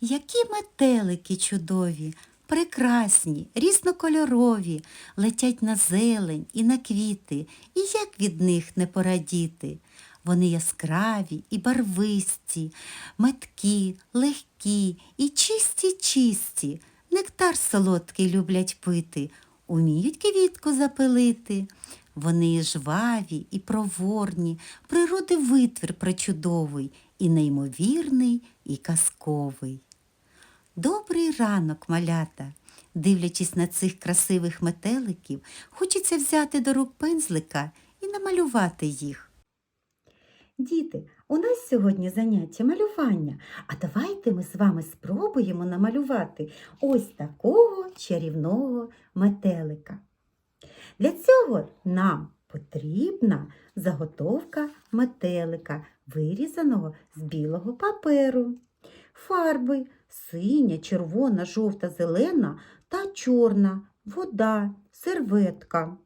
Які метелики чудові, прекрасні, різнокольорові, летять на зелень і на квіти, і як від них не порадіти. Вони яскраві і барвисті, меткі, легкі і чисті, чисті, нектар солодкий люблять пити, уміють квітку запилити. Вони жваві і проворні, природи витвір пречудовий, і неймовірний, і казковий. Добрий ранок, малята. Дивлячись на цих красивих метеликів, хочеться взяти до рук пензлика і намалювати їх. Діти, у нас сьогодні заняття малювання, а давайте ми з вами спробуємо намалювати ось такого чарівного метелика. Для цього нам потрібна заготовка метелика, вирізаного з білого паперу, фарби синя, червона, жовта, зелена та чорна, вода, серветка,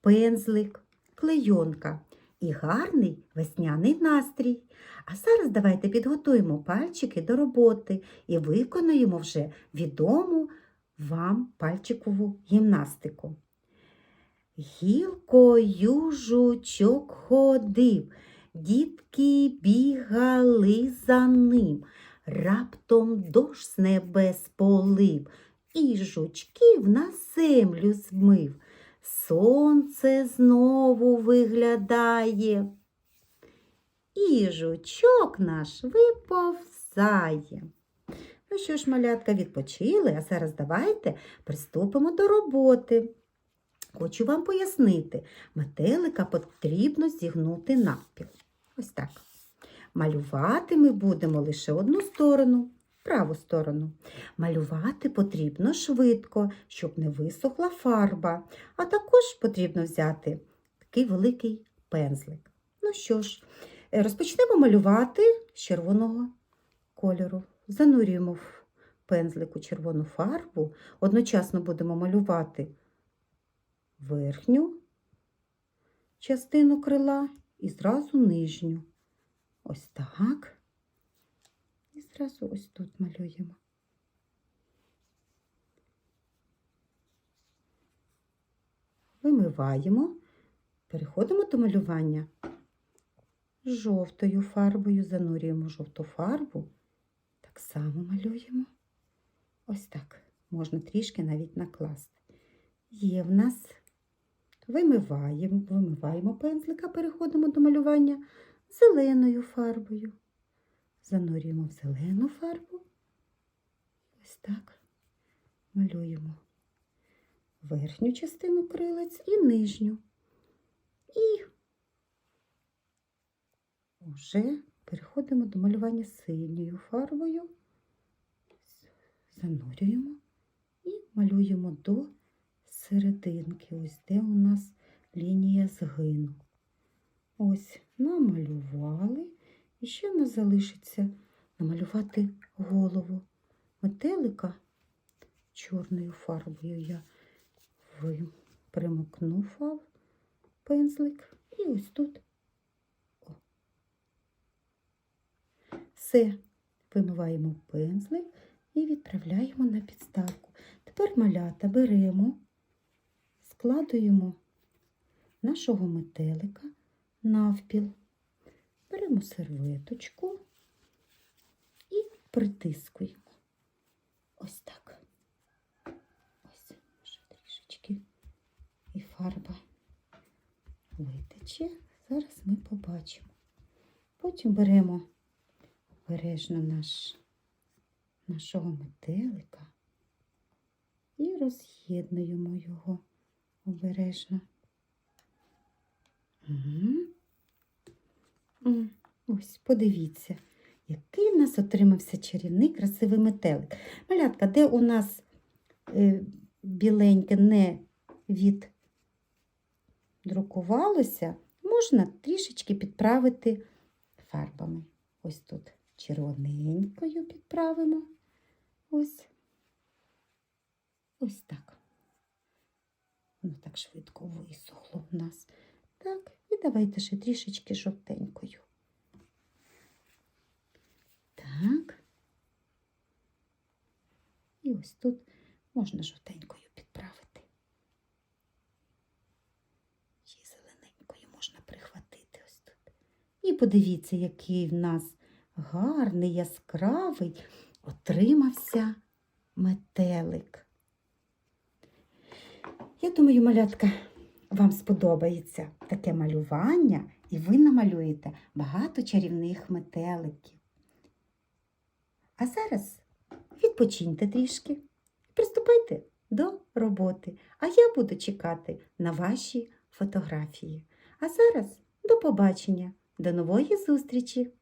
пензлик, клейонка і гарний весняний настрій. А зараз давайте підготуємо пальчики до роботи і виконуємо вже відому вам пальчикову гімнастику. Гілкою жучок ходив, дітки бігали за ним. Раптом дощ з небес полив, і жучків на землю змив. Сонце знову виглядає, і жучок наш виповзає. Ну що ж, малятка, відпочили, а зараз давайте приступимо до роботи. Хочу вам пояснити, метелика потрібно зігнути навпіл. Ось так. Малювати ми будемо лише одну сторону, праву сторону. Малювати потрібно швидко, щоб не висохла фарба, а також потрібно взяти такий великий пензлик. Ну що ж, е, розпочнемо малювати з червоного кольору. Занурюємо в пензлику червону фарбу, одночасно будемо малювати верхню частину крила і зразу нижню. Ось так. І зразу ось тут малюємо. Вимиваємо, переходимо до малювання жовтою фарбою, занурюємо жовту фарбу, так само малюємо. Ось так. Можна трішки навіть накласти. Є в нас, вимиваємо, вимиваємо пензлика, переходимо до малювання зеленою фарбою. Занурюємо в зелену фарбу. Ось так. Малюємо верхню частину крилець і нижню. І вже переходимо до малювання синьою фарбою. Занурюємо і малюємо до серединки. Ось де у нас лінія згину. Ось намалювали. І ще в нас залишиться намалювати голову метелика чорною фарбою. Я примокну фав пензлик і ось тут. О. Все, вимиваємо пензлик і відправляємо на підставку. Тепер малята беремо, складуємо нашого метелика навпіл. Беремо серветочку і притискуємо. Ось так. Ось ще трішечки. І фарба витече. Зараз ми побачимо. Потім беремо обережно наш, нашого метелика і роз'єднуємо його обережно. Угу. Ось, подивіться, який в нас отримався чарівний красивий метелик. Малятка, де у нас е, біленьке не віддрукувалося, можна трішечки підправити фарбами. Ось тут червоненькою підправимо. Ось. Ось так. Воно так швидко висохло в нас. Так, і давайте ще трішечки жовтенькою. Так. І ось тут можна жовтенькою підправити. Ще зелененькою можна прихватити ось тут. І подивіться, який в нас гарний, яскравий отримався метелик. Я думаю, малятка, вам сподобається таке малювання, і ви намалюєте багато чарівних метеликів. А зараз відпочиньте трішки приступайте до роботи. А я буду чекати на ваші фотографії. А зараз до побачення, до нової зустрічі!